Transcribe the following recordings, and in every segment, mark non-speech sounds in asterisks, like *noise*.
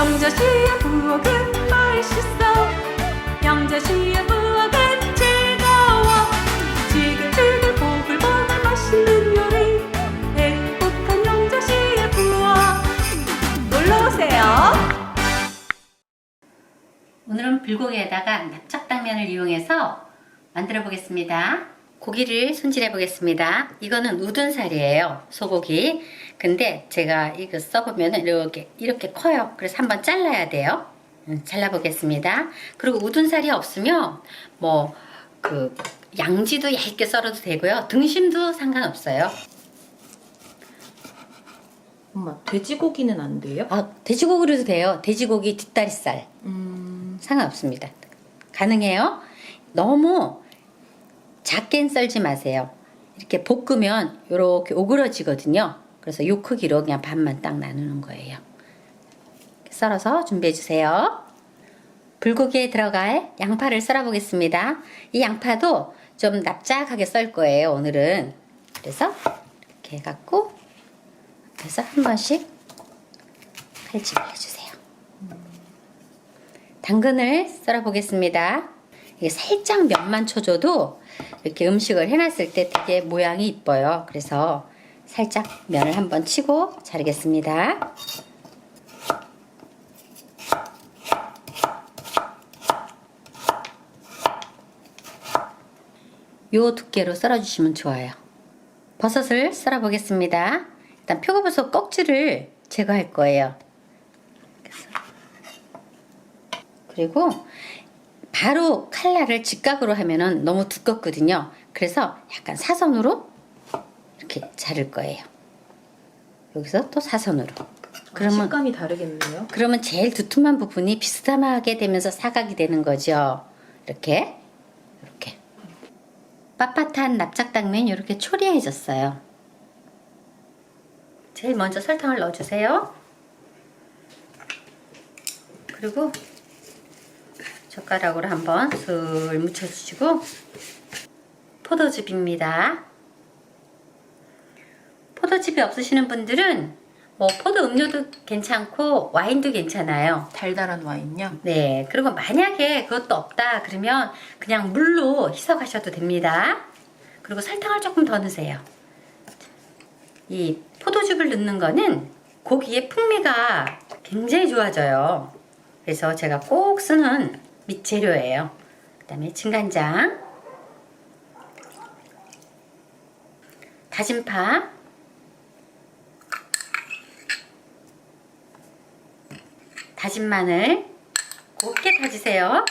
영자씨의 부엌은 맛있어. 영자씨의 부엌은 즐거워. 지글지글 보글보글 맛있는 요리. 행복한 영자씨의 부엌. 놀러오세요. 오늘은 불고기에다가 납작당면을 이용해서 만들어 보겠습니다. 고기를 손질해 보겠습니다. 이거는 우둔살이에요. 소고기. 근데 제가 이거 써보면 이렇게, 이렇게 커요. 그래서 한번 잘라야 돼요. 음, 잘라 보겠습니다. 그리고 우둔살이 없으면 뭐 그 양지도 얇게 썰어도 되고요. 등심도 상관없어요. 엄마 돼지고기는 안 돼요? 아, 돼지고기로도 돼요. 돼지고기 뒷다리살. 음, 상관없습니다. 가능해요. 너무 작게 썰지 마세요. 이렇게 볶으면 이렇게 오그러지거든요. 그래서 요 크기로 그냥 반만 딱 나누는 거예요. 썰어서 준비해 주세요. 불고기에 들어갈 양파를 썰어 보겠습니다. 이 양파도 좀 납작하게 썰 거예요, 오늘은. 그래서 이렇게 해갖고 그래서 한 번씩 칼집을 해주세요. 당근을 썰어 보겠습니다. 이게 살짝 면만 쳐줘도 이렇게 음식을 해놨을 때 되게 모양이 이뻐요. 그래서 살짝 면을 한번 치고 자르겠습니다. 요 두께로 썰어주시면 좋아요. 버섯을 썰어 보겠습니다. 일단 표고버섯 껍질을 제거할 거예요. 그리고 바로 칼날을 직각으로 하면은 너무 두껍거든요. 그래서 약간 사선으로 이렇게 자를 거예요. 여기서 또 사선으로. 그러면 식감이 다르겠네요. 그러면 제일 두툼한 부분이 비스듬하게 되면서 사각이 되는 거죠. 이렇게 이렇게 빳빳한 납작당면이 이렇게 초리해졌어요. 제일 먼저 설탕을 넣어주세요. 그리고 젓가락으로 한번 슬 묻혀주시고 포도즙입니다. 포도즙이 없으시는 분들은 뭐 포도 음료도 괜찮고 와인도 괜찮아요. 달달한 와인요? 네, 그리고 만약에 그것도 없다 그러면 그냥 물로 희석하셔도 됩니다. 그리고 설탕을 조금 더 넣으세요. 이 포도즙을 넣는 거는 고기의 풍미가 굉장히 좋아져요. 그래서 제가 꼭 쓰는 밑재료예요. 그 다음에 진간장, 다진 파, 다진 마늘 곱게 다지세요.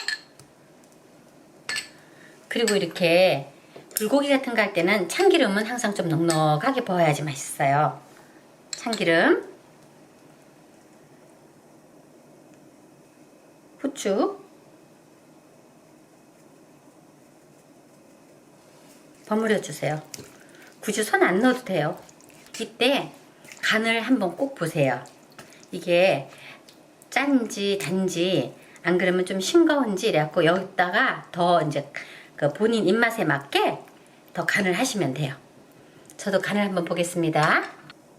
그리고 이렇게 불고기 같은 거 할 때는 참기름은 항상 좀 넉넉하게 부어야지 맛있어요. 참기름, 후추, 버무려 주세요. 굳이 손 안 넣어도 돼요. 이때 간을 한번 꼭 보세요. 이게 짠지 단지 안 그러면 좀 싱거운지 이래갖고 여기다가 더 이제 그 본인 입맛에 맞게 더 간을 하시면 돼요. 저도 간을 한번 보겠습니다.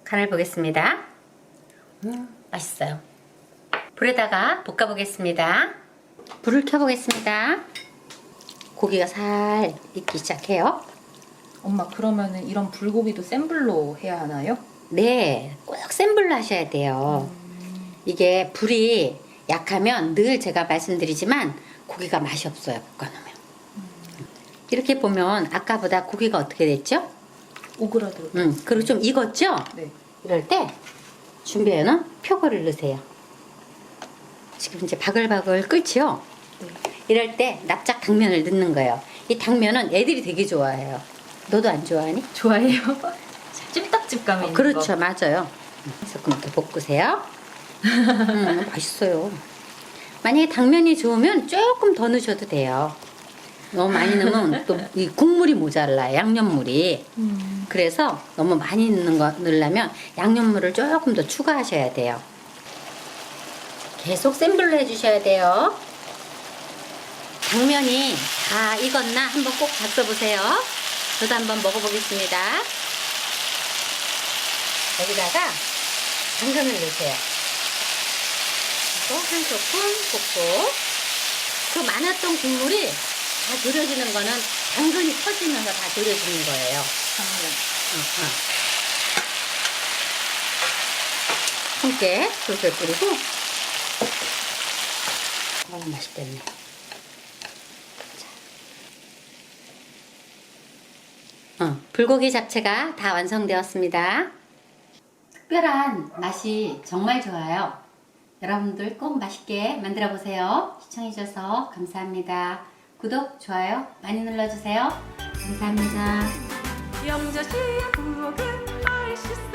간을 보겠습니다. 음, 맛있어요. 불에다가 볶아 보겠습니다. 불을 켜 보겠습니다. 고기가 살 익기 시작해요. 엄마 그러면은 이런 불고기도 센 불로 해야 하나요? 네, 꼭 센 불로 하셔야 돼요. 이게 불이 약하면 늘 제가 말씀드리지만 고기가 맛이 없어요. 볶아놓으면. 이렇게 보면 아까보다 고기가 어떻게 됐죠? 오그라들고. 음, 그리고 좀 익었죠? 네. 이럴 때 준비해놓은 표고를 넣으세요. 지금 이제 바글바글 끓지요? 네. 이럴 때 납작 당면을 넣는 거예요. 이 당면은 애들이 되게 좋아해요. 너도 안 좋아하니? 좋아해요. *laughs* 찜닭집감이 있는 그렇죠, 거. 맞아요. 조금부터 볶으세요. 음, 맛있어요. 만약에 당면이 좋으면 조금 더 넣으셔도 돼요. 너무 많이 넣으면 *laughs* 또 이 국물이 모자라요, 양념물이. 음, 그래서 너무 많이 넣는 거 넣으려면 양념물을 조금 더 추가하셔야 돼요. 계속 센 불로 해주셔야 돼요. 당면이 다 익었나 한번 꼭 봤어 보세요. 저도 한번 먹어보겠습니다. 여기다가 당근을 넣으세요. 또한 스푼 붓고 그 많았던 국물이 다 졸여지는 거는 당근이 터지면서 다 졸여지는 거예요. 당근. 함께 솔솔 뿌리고 어 맛있겠네 자. 어, 불고기 잡채가 다 완성되었습니다. 특별한 맛이 정말 좋아요. 여러분들 꼭 맛있게 만들어 보세요. 시청해 주셔서 감사합니다. 구독, 좋아요 많이 눌러주세요. 감사합니다. 영자 씨의 부엌은 맛있어